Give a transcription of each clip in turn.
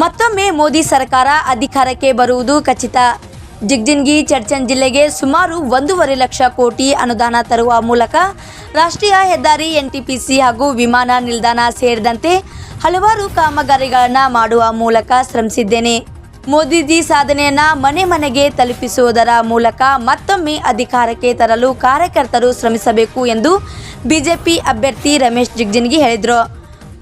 ಮತ್ತೊಮ್ಮೆ ಮೋದಿ ಸರ್ಕಾರ ಅಧಿಕಾರಕ್ಕೆ ಬರುವುದು ಖಚಿತ. ಜಿಗ್ಜಿನ್ಗಿ ಚರ್ಚನ್ ಜಿಲ್ಲೆಗೆ ಸುಮಾರು ಒಂದೂವರೆ ಲಕ್ಷ ಕೋಟಿ ಅನುದಾನ ತರುವ ಮೂಲಕ ರಾಷ್ಟ್ರೀಯ ಹೆದ್ದಾರಿ ಎನ್ಟಿಪಿಸಿ ಹಾಗೂ ವಿಮಾನ ನಿಲ್ದಾಣ ಸೇರಿದಂತೆ ಹಲವಾರು ಕಾಮಗಾರಿಗಳನ್ನು ಮಾಡುವ ಮೂಲಕ ಶ್ರಮಿಸಿದ್ದೇನೆ. ಮೋದಿಜಿ ಸಾಧನೆಯನ್ನು ಮನೆ ಮನೆಗೆ ತಲುಪಿಸುವುದರ ಮೂಲಕ ಮತ್ತೊಮ್ಮೆ ಅಧಿಕಾರಕ್ಕೆ ತರಲು ಕಾರ್ಯಕರ್ತರು ಶ್ರಮಿಸಬೇಕು ಎಂದು ಬಿಜೆಪಿ ಅಭ್ಯರ್ಥಿ ರಮೇಶ್ ಜಿಗ್ಜಿನ್ಗಿ ಹೇಳಿದರು.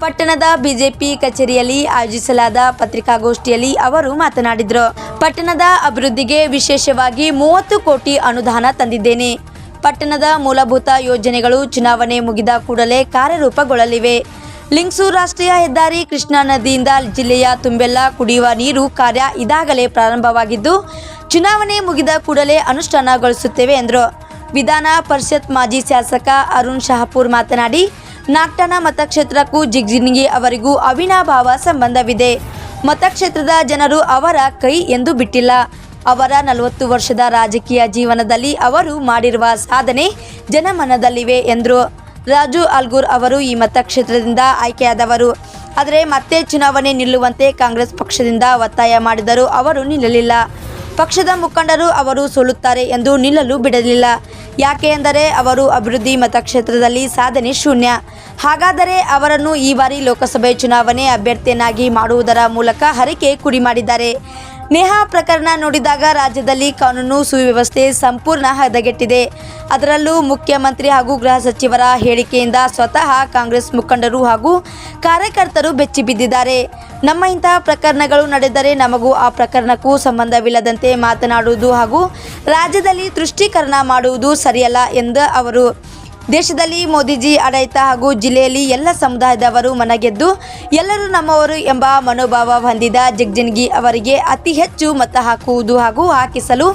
ಪಟ್ಟಣದ ಬಿಜೆಪಿ ಕಚೇರಿಯಲ್ಲಿ ಆಯೋಜಿಸಲಾದ ಪತ್ರಿಕಾಗೋಷ್ಠಿಯಲ್ಲಿ ಅವರು ಮಾತನಾಡಿದರು. ಪಟ್ಟಣದ ಅಭಿವೃದ್ಧಿಗೆ ವಿಶೇಷವಾಗಿ ಮೂವತ್ತು ಕೋಟಿ ಅನುದಾನ ತಂದಿದ್ದೇನೆ. ಪಟ್ಟಣದ ಮೂಲಭೂತ ಯೋಜನೆಗಳು ಚುನಾವಣೆ ಮುಗಿದ ಕೂಡಲೇ ಕಾರ್ಯರೂಪಗೊಳ್ಳಲಿವೆ. ಲಿಂಗ್ಸೂರು ರಾಷ್ಟ್ರೀಯ ಹೆದ್ದಾರಿ ಕೃಷ್ಣಾ ನದಿಯಿಂದ ಜಿಲ್ಲೆಯ ತುಂಬೆಲ್ಲ ಕುಡಿಯುವ ನೀರು ಕಾರ್ಯ ಇದಾಗಲೇ ಪ್ರಾರಂಭವಾಗಿದ್ದು, ಚುನಾವಣೆ ಮುಗಿದ ಕೂಡಲೇ ಅನುಷ್ಠಾನಗೊಳಿಸುತ್ತೇವೆ ಎಂದರು. ವಿಧಾನ ಪರಿಷತ್ ಮಾಜಿ ಶಾಸಕ ಅರುಣ್ ಶಹಪೂರ್ ಮಾತನಾಡಿ ನಾಗ್ಟನ ಮತಕ್ಷೇತ್ರಕ್ಕೂ ಜಿಗ್ಜಿನಿಗಿ ಅವರಿಗೂ ಅವಿನಾಭಾವ ಸಂಬಂಧವಿದೆ. ಮತಕ್ಷೇತ್ರದ ಜನರು ಅವರ ಕೈ ಎಂದು ಬಿಟ್ಟಿಲ್ಲ. ಅವರ ನಲವತ್ತು ವರ್ಷದ ರಾಜಕೀಯ ಜೀವನದಲ್ಲಿ ಅವರು ಮಾಡಿರುವ ಸಾಧನೆ ಜನಮನದಲ್ಲಿವೆ ಎಂದರು. ರಾಜು ಅಲ್ಗೂರ್ ಅವರು ಈ ಮತಕ್ಷೇತ್ರದಿಂದ ಆಯ್ಕೆಯಾದವರು. ಆದರೆ ಮತ್ತೆ ಚುನಾವಣೆ ನಿಲ್ಲುವಂತೆ ಕಾಂಗ್ರೆಸ್ ಪಕ್ಷದಿಂದ ಒತ್ತಾಯ ಮಾಡಿದರೂ ಅವರು ನಿಲ್ಲಲಿಲ್ಲ. ಪಕ್ಷದ ಮುಖಂಡರು ಅವರು ಸೋಲುತ್ತಾರೆ ಎಂದು ನಿಲ್ಲಲು ಬಿಡಲಿಲ್ಲ. ಯಾಕೆ ಎಂದರೆ ಅವರು ಅಭಿವೃದ್ಧಿ ಮತಕ್ಷೇತ್ರದಲ್ಲಿ ಸಾಧನೆ ಶೂನ್ಯ. ಹಾಗಾದರೆ ಅವರನ್ನು ಈ ಬಾರಿ ಲೋಕಸಭೆ ಚುನಾವಣೆ ಅಭ್ಯರ್ಥಿಯನ್ನಾಗಿ ಮಾಡುವುದರ ಮೂಲಕ ಹರಿಕೆ ಕುಡಿ ಮಾಡಿದ್ದಾರೆ. ನೇಹಾ ಪ್ರಕರಣ ನೋಡಿದಾಗ ರಾಜ್ಯದಲ್ಲಿ ಕಾನೂನು ಸುವ್ಯವಸ್ಥೆ ಸಂಪೂರ್ಣ ಹದಗೆಟ್ಟಿದೆ. ಅದರಲ್ಲೂ ಮುಖ್ಯಮಂತ್ರಿ ಹಾಗೂ ಗೃಹ ಸಚಿವರ ಹೇಳಿಕೆಯಿಂದ ಸ್ವತಃ ಕಾಂಗ್ರೆಸ್ ಮುಖಂಡರು ಹಾಗೂ ಕಾರ್ಯಕರ್ತರು ಬೆಚ್ಚಿ ಬಿದ್ದಿದ್ದಾರೆ. ನಮ್ಮ ಇಂತಹ ಪ್ರಕರಣಗಳು ನಡೆದರೆ ನಮಗೂ ಆ ಪ್ರಕರಣಕ್ಕೂ ಸಂಬಂಧವಿಲ್ಲದಂತೆ ಮಾತನಾಡುವುದು ಹಾಗೂ ರಾಜ್ಯದಲ್ಲಿ ತುಷ್ಟೀಕರಣ ಮಾಡುವುದು ಸರಿಯಲ್ಲ ಎಂದ ಅವರು ದೇಶದಲ್ಲಿ ಮೋದಿಜಿ, ಆಡಳಿತ ಹಾಗೂ ಜಿಲ್ಲೆಯಲ್ಲಿ ಎಲ್ಲ ಸಮುದಾಯದವರು ಮನಗೆದ್ದು ಎಲ್ಲರೂ ನಮ್ಮವರು ಎಂಬ ಮನೋಭಾವ ಹೊಂದಿದ ಜಗ್ಜಿನ್ಗಿ ಅವರಿಗೆ ಅತಿ ಹೆಚ್ಚು ಮತ ಹಾಕುವುದು ಹಾಗೂ ಹಾಕಿಸಲು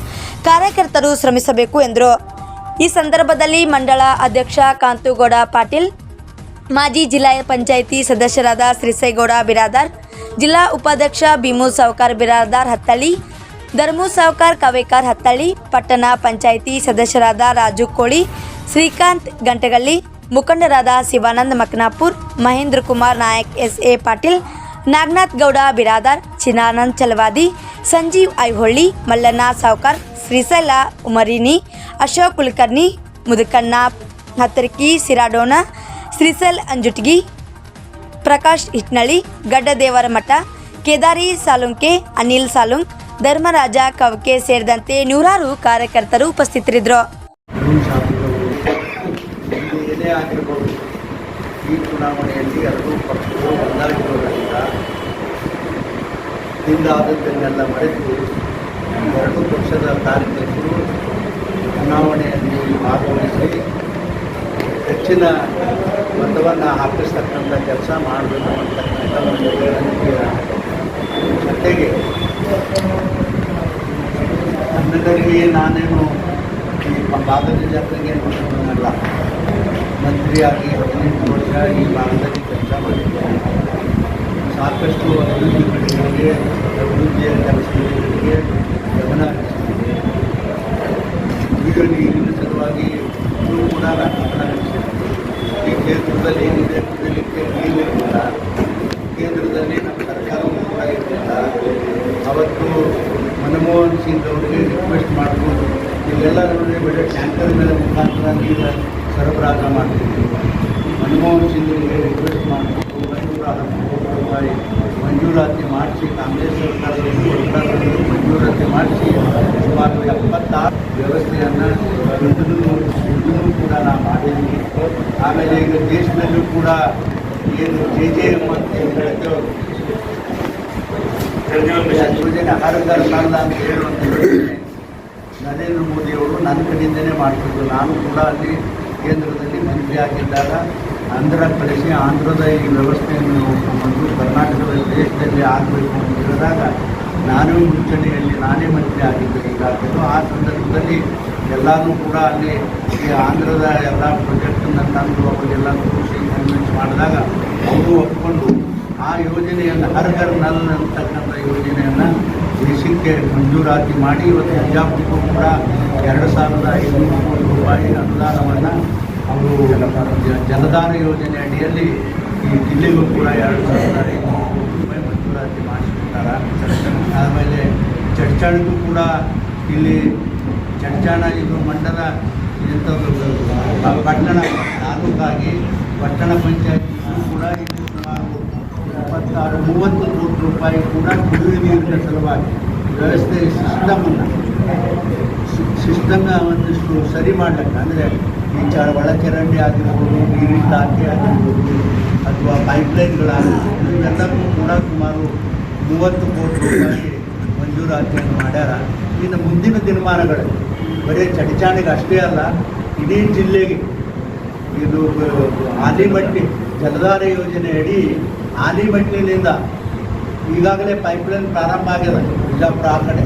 ಕಾರ್ಯಕರ್ತರು ಶ್ರಮಿಸಬೇಕು ಎಂದರು. ಈ ಸಂದರ್ಭದಲ್ಲಿ ಮಂಡಳ ಅಧ್ಯಕ್ಷ ಕಾಂತುಗೌಡ ಪಾಟೀಲ್, ಮಾಜಿ ಜಿಲ್ಲಾ ಪಂಚಾಯಿತಿ ಸದಸ್ಯರಾದ ಶ್ರೀಸೈಗೌಡ ಬಿರಾದಾರ್, ಜಿಲ್ಲಾ ಉಪಾಧ್ಯಕ್ಷ ಭೀಮು ಸಾವ್ಕಾರ್ ಬಿರಾದಾರ್ ಹತ್ತಳ್ಳಿ ಧರ್ಮು ಸಾವ್ಕಾರ್ ಕವೇಕಾರ್ ಹತ್ತಳ್ಳಿ, ಪಟ್ಟಣ ಪಂಚಾಯಿತಿ ಸದಸ್ಯರಾದ ರಾಜು ಕೋಳಿ, ಶ್ರೀಕಾಂತ್ ಗಂಟಗಳ್ಳಿ, ಮುಖಂಡರಾದ ಶಿವಾನಂದ್ ಮಕ್ನಾಪುರ್, ಮಹೇಂದ್ರ ಕುಮಾರ್ ನಾಯಕ್ ಎಸ್ ಎ ಪಾಟೀಲ್, ನಾಗನಾಥ್ ಗೌಡ ಬಿರಾದಾರ್, ಚಿನ್ನಾನಂದ್ ಚಲವಾದಿ, ಸಂಜೀವ್ ಐಹೊಳ್ಳಿ, ಮಲ್ಲಣ್ಣ ಸಾವ್ಕಾರ್, ಶ್ರೀಶೈಲ ಉಮರಿನಿ ಅಶೋಕ್ ಕುಲಕರ್ಣಿ, ಮುದುಕಣ್ಣ ಹತ್ತರ್ಕಿ ಸಿರಾಡೋಣ ಶ್ರೀಸಲ್ ಅಂಜುಟ್ಗಿ, ಪ್ರಕಾಶ್ ಹಿಟ್ನಳ್ಳಿ ಗಡ್ಡದೇವರ ಮಠ ಕೇದಾರಿ ಸಾಲುಂಕೆ, ಅನಿಲ್ ಸಾಲುಂಕ್ ಧರ್ಮರಾಜ ಕವಕೆ ಸೇರಿದಂತೆ ನೂರಾರು ಕಾರ್ಯಕರ್ತರು ಉಪಸ್ಥಿತರಿದ್ದರು. ಈ ಚುನಾವಣೆಯಲ್ಲಿ ಎರಡೂ ಪಕ್ಷಗಳು ಒಂದಾಗಿರೋದ್ರಿಂದ ಹಿಂದಾದದ್ದನ್ನೆಲ್ಲ ಮರೆತು ಎರಡೂ ಪಕ್ಷದ ಕಾರ್ಯಕರ್ತರು ಚುನಾವಣೆಯಲ್ಲಿ ಭಾಗವಹಿಸಿ ಹೆಚ್ಚಿನ ಮತವನ್ನು ಹಾಕಿಸ್ತಕ್ಕಂಥ ಕೆಲಸ ಮಾಡಬೇಕು ಅಂತಕ್ಕಂಥ ನನ್ನೆಲ್ಲರಿಗೆ ನಾನೇನು ಈ ಭಾಗದ ಜನರಿಗೆ ನೋಡಿಲ್ಲ ಮಂತ್ರಿಯಾಗಿ ಹದಿನೆಂಟು ವರ್ಷ ಈ ಭಾಗದಲ್ಲಿ ಕೆಲಸ ಮಾಡಿದ್ದೇನೆ ಸಾಕಷ್ಟು ಅಭಿವೃದ್ಧಿ ಅಭಿವೃದ್ಧಿಯ ಕೆಲಸಗಳಿಗೆ ಗಮನ ಹರಿಸಿದ್ದೇನೆ ಈಗ ನೀರಿನ ಸಲುವಾಗಿ ಇದು ಕೂಡ ನಾನು ಗಮನ ಹರಿಸಿದ್ದೇನೆ ಈ ಕ್ಷೇತ್ರದಲ್ಲಿ ಏನಿದೆ ಕುಡಿಯಲಿಕ್ಕೆ ನೀರಿರಲಿಲ್ಲ ಕೇಂದ್ರದಲ್ಲಿ ನಮ್ಮ ಸರ್ಕಾರವೂ ಕೂಡ ಇರಲಿಲ್ಲ ಅವತ್ತು ಮನಮೋಹನ್ ಸಿಂಗ್ ಅವರಿಗೆ ರಿಕ್ವೆಸ್ಟ್ ಮಾಡ್ಬೋದು ಇಲ್ಲೆಲ್ಲ ನೋಡಿ ಟ್ಯಾಂಕರ್ ಮುಖಾಂತರ ಸರಬರಾಜು ಮಾಡ್ತಿದ್ವಿ ಮನಮೋಹನ್ ಸಿಂಗ್ ರಿಕ್ವೆಸ್ಟ್ ಮಾಡಬೇಕು ಐನೂರ ಹತ್ತು ಮಂಜೂರಾತಿ ಮಾಡಿಸಿ ಕಾಂಗ್ರೆಸ್ ಸರ್ಕಾರದಲ್ಲಿ ಮಂಜೂರಾತಿ ಮಾಡಿಸಿ ಸುಮಾರು ಎಪ್ಪತ್ತಾರು ವ್ಯವಸ್ಥೆಯನ್ನು ಇದನ್ನು ಕೂಡ ನಾವು ಮಾಡಿದ್ವಿ ಆಮೇಲೆ ಈಗ ದೇಶದಲ್ಲೂ ಕೂಡ ಏನು ಜೆ ಜೆ ಎಂ ಅಂತ ಏನು ಯೋಜನೆ ಅಂತ ಹೇಳುವಂಥ ನರೇಂದ್ರ ಮೋದಿಯವರು ನನ್ನ ಕಡೆಯಿಂದನೇ ಮಾಡ್ತಿದ್ರು. ನಾನು ಕೂಡ ಅಲ್ಲಿ ಕೇಂದ್ರದಲ್ಲಿ ಮಂತ್ರಿ ಆಗಿದ್ದಾಗ ಆಂಧ್ರ ಕಳಿಸಿ ಆಂಧ್ರದ ಈ ವ್ಯವಸ್ಥೆಯನ್ನು ಬಂದು ಕರ್ನಾಟಕದ ದೇಶದಲ್ಲಿ ಆಗಬೇಕು ಅಂತ ಹೇಳಿದಾಗ ನಾನು ಮುಂಚೂಣಿಯಲ್ಲಿ ನಾನೇ ಮಂತ್ರಿ ಆಗಿದ್ದೆ ಈಗಾಗಲೂ ಆ ಸಂದರ್ಭದಲ್ಲಿ ಎಲ್ಲರೂ ಕೂಡ ಅಲ್ಲಿ ಈ ಆಂಧ್ರದ ಎಲ್ಲ ಪ್ರಾಜೆಕ್ಟನ್ನು ತಂದು ಅವರಿಗೆಲ್ಲ ತೋರಿಸಿ ಕನ್ವಿನ್ಸ್ ಮಾಡಿದಾಗ ಅವರು ಒಪ್ಪಿಕೊಂಡು ಆ ಯೋಜನೆಯನ್ನು ಹರ್ ಹರ್ ನಲ್ ಅಂತಕ್ಕಂಥ ಯೋಜನೆಯನ್ನು ದೇಶಕ್ಕೆ ಮಂಜೂರಾತಿ ಮಾಡಿ ಇವತ್ತು ಬಿಜಾಪುರಕ್ಕೂ ಕೂಡ ಎರಡು ಸಾವಿರದ ಐನೂರು ಕೋಟಿ ರೂಪಾಯಿ ಅನುದಾನವನ್ನು ಅವರು ಜಲಧಾರ ಯೋಜನೆ ಅಡಿಯಲ್ಲಿ ಈ ಜಿಲ್ಲೆಗೂ ಕೂಡ ಎರಡು ಸಾವಿರದ ಐನೂರು ರೂಪಾಯಿ ಮಂಜೂರಾತಿ ಮಾಡಿಸ್ಕೊಡ್ತಾರೆ ಆಮೇಲೆ ಚಡ್ಚಾಣಕ್ಕೂ ಕೂಡ ಇಲ್ಲಿ ಚಡ್ಚಾಣ ಇದು ಮಂಡಲ ಎಂಥದ್ದು ಪಟ್ಟಣ ತಾಲೂಕಾಗಿ ಪಟ್ಟಣ ಪಂಚಾಯತ್ ಕೂಡ ಇದು ಇಪ್ಪತ್ತಾರು, ಮೂವತ್ತು ಕೋಟಿ ರೂಪಾಯಿ ಕೂಡ ಕುಡಿಯುವ ನೀರಿನ ಸಲುವಾಗಿ ವ್ಯವಸ್ಥೆ ಸಿಸ್ಟಮನ್ನು ಸಿಸ್ಟಮ್ನ ಒಂದಿಷ್ಟು ಸರಿ ಮಾಡಲಿಕ್ಕೆ ಅಂದರೆ ಈ ಚ ಒಳಚರಂಡಿ ಆಗಿರ್ಬೋದು, ನೀರಿನ ಟಾಕಿ ಆಗಿರ್ಬೋದು, ಅಥವಾ ಪೈಪ್ಲೈನ್ಗಳಾಗಿರ್ಬೋದು ಇವೆಲ್ಲಕ್ಕೂ ಕೂಡ ಸುಮಾರು ಮೂವತ್ತು ಕೋಟಿ ರೂಪಾಯಿ ಮಂಜೂರಾತಿಯನ್ನು ಮಾಡ್ಯಾರ. ಇನ್ನು ಮುಂದಿನ ದಿನಮಾನಗಳಲ್ಲಿ ಬರೀ ಚಡಿಚಾಣಿಗೆ ಅಷ್ಟೇ ಅಲ್ಲ, ಇಡೀ ಜಿಲ್ಲೆಗೆ. ಇದು ಆಲಿಮಟ್ಟಿ ಜಲಧಾರೆ ಯೋಜನೆ ಅಡಿ ಆಲಿಮಟ್ಟಿನಿಂದ ಈಗಾಗಲೇ ಪೈಪ್ಲೈನ್ ಪ್ರಾರಂಭ ಆಗ್ಯದ ಬಿಜಾಪುರ ಆ ಕಡೆ.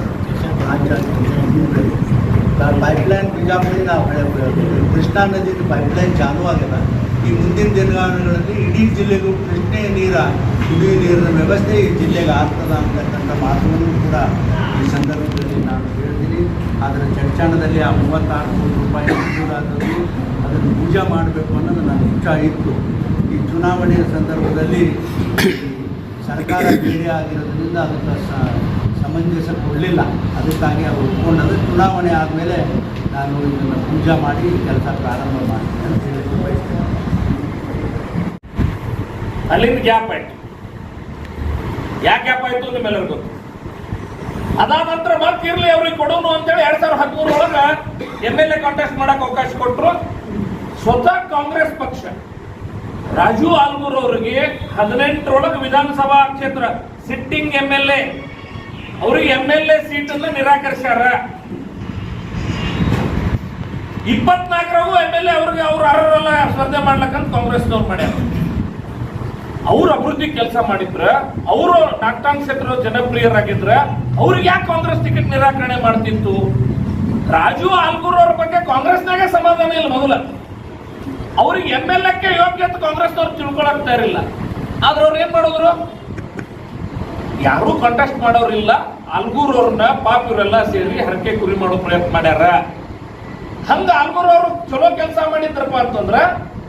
ಪೈಪ್ಲೈನ್ ಬಿಜಾಪುರದಿಂದ ಕೃಷ್ಣಾ ನದಿದು ಪೈಪ್ಲೈನ್ ಚಾಲೂ ಆಗ್ಯದ ಈ ಮುಂದಿನ ದಿನಗಳಲ್ಲಿ ಇಡೀ ಜಿಲ್ಲೆಗೂ ಕೃಷ್ಣೆ ನೀರ, ಕುಡಿಯುವ ನೀರಿನ ವ್ಯವಸ್ಥೆ ಈ ಜಿಲ್ಲೆಗೆ ಆಗ್ತದ ಅಂತಕ್ಕಂಥ ಮಾತುಗಳನ್ನು ಕೂಡ ಈ ಸಂದರ್ಭದಲ್ಲಿ ನಾನು ಹೇಳ್ತೀನಿ ಅದರ ಚರ್ಚಾಣದಲ್ಲಿ ಆ ಮೂವತ್ತಾರು ಕೋಟಿ ರೂಪಾಯಿ ಮಂಜೂರಾದದ್ದು ಅದನ್ನು ಪೂಜೆ ಮಾಡಬೇಕು ಅನ್ನೋದು ನನ್ನ ಇಚ್ಛಾ ಇತ್ತು. ಈ ಚುನಾವಣೆಯ ಸಂದರ್ಭದಲ್ಲಿ ಸರ್ಕಾರ ಬೇರೆ ಆಗಿರೋದ್ರಿಂದ ಅದಕ್ಕೆ ಸಮಂಜಸ ಕೊಡಲಿಲ್ಲ ಅದಕ್ಕಾಗಿ ಅವರು ಒಪ್ಕೊಂಡದ್ದು ಚುನಾವಣೆ ಆದಮೇಲೆ ನಾನು ಇದನ್ನು ಪೂಜೆ ಮಾಡಿ ಕೆಲಸ ಪ್ರಾರಂಭ ಮಾಡ್ತೀನಿ ಅಂತ ಹೇಳಿ ಬಯಸ್ತೇನೆ. ಅಲ್ಲಿಂದ ಗ್ಯಾಪ್ ಆಯ್ತು. ಯಾಕೆ ಗ್ಯಾಪ್ ಆಯಿತು ಅಂದ್ರೆ ಮೇಲೆ ಗೊತ್ತು. ಅದಾದ ನಂತರ ಮತ್ತೆ ಅವ್ರಿಗೆ ಕೊಡೋನು ಅಂತೇಳಿ ಎರಡ್ ಸಾವಿರದ ಹದಿಮೂರು ಒಳಗ ಎಂ ಎಲ್ ಎ ಕಾಂಟೆಸ್ಟ್ ಮಾಡಕ್ ಅವಕಾಶ ಕೊಟ್ಟರು ಸ್ವತಃ ಕಾಂಗ್ರೆಸ್ ಪಕ್ಷ. ರಾಜು ಆಲ್ಮೂರ್ ಅವರಿಗೆ ಹದಿನೆಂಟರೊಳಗೆ ವಿಧಾನಸಭಾ ಕ್ಷೇತ್ರ ಸಿಟ್ಟಿಂಗ್ ಎಂ ಎಲ್ ಎ ಅವ್ರಿಗೆ ಎಂ ಎಲ್ ಎ ಸೀಟ್ ಅನ್ನು ನಿರಾಕರಿಸ್ಯಾರ. ಇಪ್ಪತ್ನಾಲ್ಕರಾಗೂ ಎಂ ಎಲ್ ಎ ಅವ್ರಿಗೆ ಅವ್ರು ಅರ್ಹರಲ್ಲ ಸ್ಪರ್ಧೆ ಮಾಡ್ಲಕ್ಕಂತ ಕಾಂಗ್ರೆಸ್ನವ್ರು ಮಾಡ್ಯಾರ. ಅವ್ರ ಅಭಿವೃದ್ಧಿ ಕೆಲಸ ಮಾಡಿದ್ರ, ಅವರು ಡಾಕ್ಟರ್ ಕ್ಷೇತ್ರ ಜನಪ್ರಿಯರಾಗಿದ್ರ, ಅವ್ರಿಗೆ ಯಾಕೆ ಕಾಂಗ್ರೆಸ್ ಟಿಕೆಟ್ ನಿರಾಕರಣೆ ಮಾಡ್ತಿತ್ತು? ರಾಜು ಆಲ್ಗೂರ್ ಅವ್ರ ಬಗ್ಗೆ ಕಾಂಗ್ರೆಸ್ನಾಗ ಸಮಾಧಾನ ಇಲ್ಲ ಮೊದಲ. ಅವ್ರಿಗೆ ಎಂ ಎಲ್ ಎಕ್ಕೆ ಯೋಗ್ಯತೆ ಕಾಂಗ್ರೆಸ್ನವ್ರು ತಿಳ್ಕೊಳಕ್ ತಯಾರಿಲ್ಲ ಆದ್ರೆ ಅವ್ರು ಏನ್ ಮಾಡಿದ್ರು? ಯಾರು ಕಂಟೆಸ್ಟ್ ಮಾಡೋರಿಲ್ಲ. ಅಲ್ಗೂರ್ ಅವ್ರನ್ನ ಪಾಪ ಇವರೆಲ್ಲ ಸೇರಿ ಹರಕೆ ಕುರಿ ಮಾಡೋ ಪ್ರಯತ್ನ ಮಾಡ್ಯಾರ. ಹಂಗ ಅಲ್ಗೂರ್ ಅವರು ಚಲೋ ಕೆಲಸ ಮಾಡಿದ್ರಪ್ಪ ಅಂತಂದ್ರ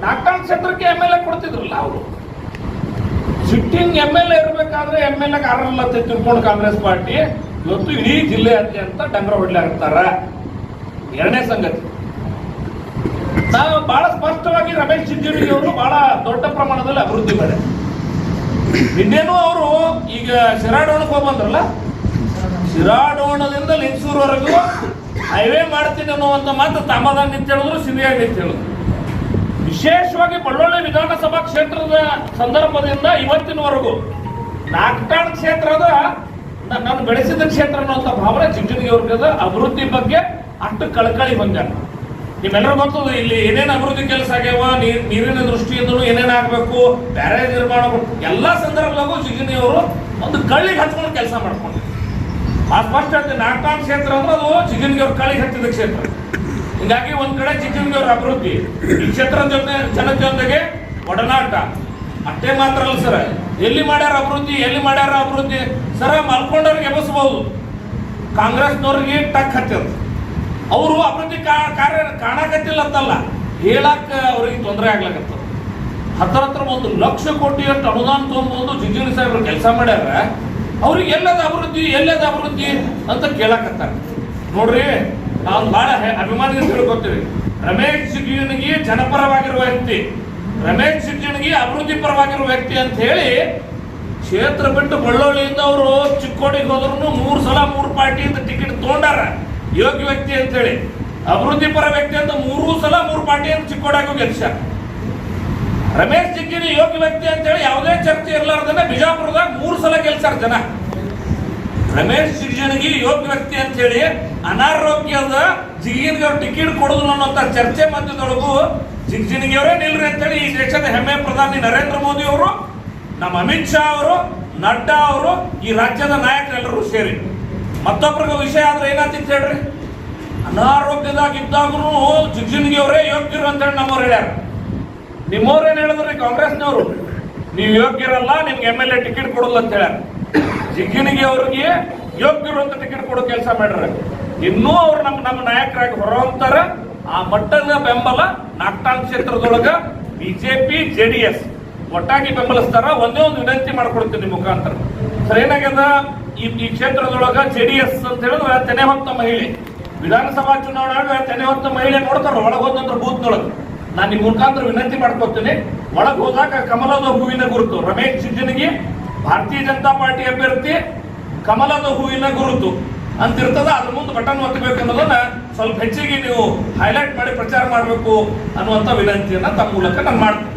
ಡಾಕ್ಟರ್ ಕ್ಷೇತ್ರಕ್ಕೆ ಎಂ ಎಲ್ ಎ ಕೊಡ್ತಿದ್ರಲ್ಲ ಅವರು. ಸಿಟ್ಟಿಂಗ್ ಎಂ ಎಲ್ ಎ ಇರ್ಬೇಕಾದ್ರೆ ಎಂ ಎಲ್ ಎ ಆರಲ್ಲ ಅಂತ ತಿಳ್ಕೊಂಡು ಕಾಂಗ್ರೆಸ್ ಪಾರ್ಟಿ ಇವತ್ತು ಇಡೀ ಅಂತ ಡಂಗ್ರ ಹೊಡ್ಲಾಗ್ತಾರ ಎರಡನೇ ಸಂಗತಿ. ನಾವು ಬಹಳ ಸ್ಪಷ್ಟವಾಗಿ ರಮೇಶ್ ಜಿಗಜಿಣಗಿ ಅವರು ಬಹಳ ದೊಡ್ಡ ಪ್ರಮಾಣದಲ್ಲಿ ಅಭಿವೃದ್ಧಿ ಮಾಡ್ಯಾರ ಇನ್ನೇನು ಅವರು ಈಗ ಶಿರಾಡೋಣಕ್ಕೆ ಹೋಗ್ಬಂದ್ರಲ್ಲ ಶಿರಾಡೋಣದಿಂದ ಲಿಂಗಸೂರ್ವರೆಗೂ ಹೈವೇ ಮಾಡ್ತೀನಿ ಅನ್ನುವಂಥ ಮಾತು ತಮ್ಮದಾಗ ನಿಂತ ಹೇಳಿದ್ರು ಸಿರಿಯಾಗಿ ನಿಂತ ಹೇಳಿದ್ರು. ವಿಶೇಷವಾಗಿ ಬಳ್ಳೊಳ್ಳಿ ವಿಧಾನಸಭಾ ಕ್ಷೇತ್ರದ ಸಂದರ್ಭದಿಂದ ಇವತ್ತಿನವರೆಗೂ ನಾಕ್ಟಾಣ್ ಕ್ಷೇತ್ರದ ನಾನು ಬೆಳೆಸಿದ ಕ್ಷೇತ್ರ ಅನ್ನುವಂಥ ಭಾವನೆ ಚಿಂಚಣಿಗೆ ಅವ್ರಿಗೆ ಅಭಿವೃದ್ಧಿ ಬಗ್ಗೆ ಅಷ್ಟು ಕಳಕಳಿ ಹೊಂದ್ಯಾರ ನಿಮ್ಮೆಲ್ಲರೂ ಗೊತ್ತದ ಇಲ್ಲಿ ಏನೇನು ಅಭಿವೃದ್ಧಿ ಕೆಲಸ ಆಗ್ಯಾವ, ನೀರ್, ನೀರಿನ ದೃಷ್ಟಿಯಿಂದಲೂ ಏನೇನು ಆಗಬೇಕು ಬ್ಯಾರೇಜ್ ನಿರ್ಮಾಣ ಎಲ್ಲ ಸಂದರ್ಭದಾಗೂ ಚಿಂಚಣಿ ಅವರು ಒಂದು ಕಳ್ಳಿಗೆ ಹಚ್ಕೊಂಡು ಕೆಲಸ ಮಾಡ್ಕೊಂಡಿದ್ರು. ಆ ಸ್ಪಷ್ಟ ಹೇಳ್ತೀನಿ ಕ್ಷೇತ್ರ ಅಂದ್ರೆ ಅದು ಜಿಗಿನ್ಗೆ ಅವ್ರ ಕಳ್ಳಿಗೆ ಹಚ್ಚಿದ ಕ್ಷೇತ್ರ. ಹಿಂಗಾಗಿ ಒಂದ್ ಕಡೆ ಜಿಗಿನ್ಗೆ ಅವ್ರ ಅಭಿವೃದ್ಧಿ, ಈ ಕ್ಷೇತ್ರ ಜೊತೆ, ಜನತೆಯೊಂದಿಗೆ ಒಡನಾಟ. ಅಷ್ಟೇ ಮಾತ್ರ ಅಲ್ಲ ಸರ್, ಎಲ್ಲಿ ಮಾಡ್ಯಾರ ಅಭಿವೃದ್ಧಿ, ಎಲ್ಲಿ ಮಾಡ್ಯಾರ ಅಭಿವೃದ್ಧಿ, ಸರ ಮಲ್ಕೊಂಡವ್ರಿಗೆ ಎಬಸಬಹುದು ಕಾಂಗ್ರೆಸ್ನವ್ರಿಗೆ ಟಕ್ ಹತ್ತದ ಅವರು ಅಭಿವೃದ್ಧಿ ಕಾರ್ಯ ಕಾಣಕತ್ತಿಲ್ಲ ಅಂತಲ್ಲ ಹೇಳಕ್ಕ ಅವ್ರಿಗೆ ತೊಂದರೆ ಆಗ್ಲಕತ್ತದ. ಹತ್ರ ಹತ್ರ ಒಂದು ಲಕ್ಷ ಕೋಟಿಯಷ್ಟು ಅನುದಾನ ತೊಗೊಂಡು ಜಿಂಜಿಣಿ ಸಾಹೇಬ್ರು ಕೆಲಸ ಮಾಡ್ಯಾರ ಅವ್ರಿಗೆ ಎಲ್ಲದ ಅಭಿವೃದ್ಧಿ ಎಲ್ಲದ ಅಭಿವೃದ್ಧಿ ಅಂತ ಕೇಳಕತ್ತಾರ. ನೋಡ್ರಿ ನಾವು ಬಹಳ ಅಭಿಮಾನಿಗಳು ತಿಳ್ಕೊತೀವಿ. ರಮೇಶ್ ಜಿಗಜಿಣಗಿ ಜನಪರವಾಗಿರುವ ವ್ಯಕ್ತಿ. ರಮೇಶ್ ಜಿಗಜಿಣಗಿ ಅಭಿವೃದ್ಧಿ ಪರವಾಗಿರುವ ವ್ಯಕ್ತಿ ಅಂತ ಹೇಳಿ, ಕ್ಷೇತ್ರ ಬಿಟ್ಟು ಬಳ್ಳೋಳಿಯಿಂದ ಅವರು ಚಿಕ್ಕೋಡಿಗೆ ಹೋದ್ರು ಮೂರು ಸಲ ಮೂರು ಪಾರ್ಟಿಯಿಂದ ಟಿಕೆಟ್ ತಗೊಂಡಾರ. ಯೋಗ್ಯ ವ್ಯಕ್ತಿ ಅಂತ ಹೇಳಿ. ಅಭಿವೃದ್ಧಿ ಪರ ವ್ಯಕ್ತಿ ಅಂತ ಮೂರು ಸಲ ಮೂರು ಪಾರ್ಟಿಯಿಂದ ಚಿಕ್ಕೋಡಾಗ ಗೆಲ್ಸ ರಮೇಶ್ ಜಿಗ್ಗಿನಿ ಯೋಗ್ಯ ವ್ಯಕ್ತಿ ಅಂತ ಹೇಳಿ ಯಾವುದೇ ಚರ್ಚೆ ಇರಲಾರ್ದನ್ನ ಬಿಜಾಪುರದಾಗ ಮೂರು ಸಲ ಗೆಲ್ಸಾರ ಜನ. ರಮೇಶ್ ಜಿಗ್ಜನಿಗೆ ಯೋಗ್ಯ ವ್ಯಕ್ತಿ ಅಂತ ಹೇಳಿ ಅನಾರೋಗ್ಯದ ಜಿಗಿನ್ಗೆ ಅವ್ರು ಟಿಕೆಟ್ ಕೊಡುದಿಲ್ಲ ಅನ್ನೋಂಥ ಚರ್ಚೆ ಮಧ್ಯದೊಳಗೂ ಜಿಗ್ಜಿಣಗಿ ಅವರೇ ನಿಲ್ರಿ ಅಂತೇಳಿ ಈ ದೇಶದ ಹೆಮ್ಮೆ ಪ್ರಧಾನಿ ನರೇಂದ್ರ ಮೋದಿ ಅವರು, ನಮ್ಮ ಅಮಿತ್ ಶಾ ಅವರು, ನಡ್ಡಾ ಅವರು, ಈ ರಾಜ್ಯದ ನಾಯಕರೆಲ್ಲರೂ ಸೇರಿ. ಮತ್ತೊಬ್ಬರಿಗೆ ವಿಷಯ ಆದ್ರೆ ಏನಾಗ್ತಿತ್ತು ಹೇಳ್ರಿ? ಅನಾರೋಗ್ಯದಾಗಿದ್ದಾಗೂ ಜಿಗ್ಜಿನ್ಗಿ ಅವರೇ ಯೋಗ್ಯರು ಅಂತೇಳಿ ನಮ್ಮವ್ರು ಹೇಳ್ಯಾರ. ಏನು ಹೇಳಿದ್ರಿ ಕಾಂಗ್ರೆಸ್ನವರು? ನೀವು ಯೋಗ್ಯರಲ್ಲ, ನಿಮ್ಗೆ ಎಂ ಎಲ್ ಎ ಟಿಕೆಟ್ ಕೊಡಲ್ಲ ಅಂತ ಹೇಳ್ಯಾರ. ಜಿಗ್ಗಿಣಿಗೆ ಅವ್ರಿಗೆ ಯೋಗ್ಯರು ಅಂತ ಟಿಕೆಟ್ ಕೊಡೋ ಕೆಲಸ ಮಾಡ್ಯಾರ. ಇನ್ನೂ ಅವ್ರು ನಮ್ಮ ನಮ್ಮ ನಾಯಕರಾಗಿ ಹೊರಹೊಮ್ತಾರ. ಆ ಮಟ್ಟದ ಬೆಂಬಲ ನಾಕ್ಟಾಂಗ್ ಕ್ಷೇತ್ರದೊಳಗ ಬಿಜೆಪಿ ಜೆ ಡಿ ಎಸ್ ಒಟ್ಟಾಗಿ ಬೆಂಬಲಿಸ್ತಾರ. ಒಂದೇ ಒಂದು ವಿನಂತಿ ಮಾಡ್ಕೊಡ್ತೀನಿ ಮುಖಾಂತರ. ಸರ್, ಏನಾಗ್ಯದ? ಈ ಈ ಕ್ಷೇತ್ರದೊಳಗ ಜೆ ಡಿ ಎಸ್ ಅಂತ ಹೇಳಿದ್ರೆ ತೆನೆ ಹೊತ್ತ ಮಹಿಳೆ. ವಿಧಾನಸಭಾ ಚುನಾವಣೆ ತೆನೆ ಹೊತ್ತ ಮಹಿಳೆ ನೋಡ್ತಾರ ಒಳಗೆ ಬೂತ್ ಬೂತ್ನೊಳಗೆ. ನಾನು ನಿಮ್ಮ ಮುಖಾಂತರ ವಿನಂತಿ ಮಾಡ್ಕೊತೀನಿ. ಒಳಗೆ ಹೋದಾಗ ಕಮಲದ ಹೂವಿನ ಗುರುತು. ರಮೇಶ್ ಜಿಜನಿಗೆ ಭಾರತೀಯ ಜನತಾ ಪಾರ್ಟಿ ಅಭ್ಯರ್ಥಿ, ಕಮಲದ ಹೂವಿನ ಗುರುತು. ಅಂತ ಇರ್ತದ ಅದ್ರ ಮುಂದೆ ಬಟನ್ ಒತ್ತಬೇಕು ಅನ್ನೋದನ್ನ ಸ್ವಲ್ಪ ಹೆಚ್ಚಿಗೆ ನೀವು ಹೈಲೈಟ್ ಮಾಡಿ ಪ್ರಚಾರ ಮಾಡಬೇಕು ಅನ್ನುವಂಥ ವಿನಂತಿಯನ್ನ ತಮ್ಮ ಮೂಲಕ ನಾನು ಮಾಡ್ತೀನಿ.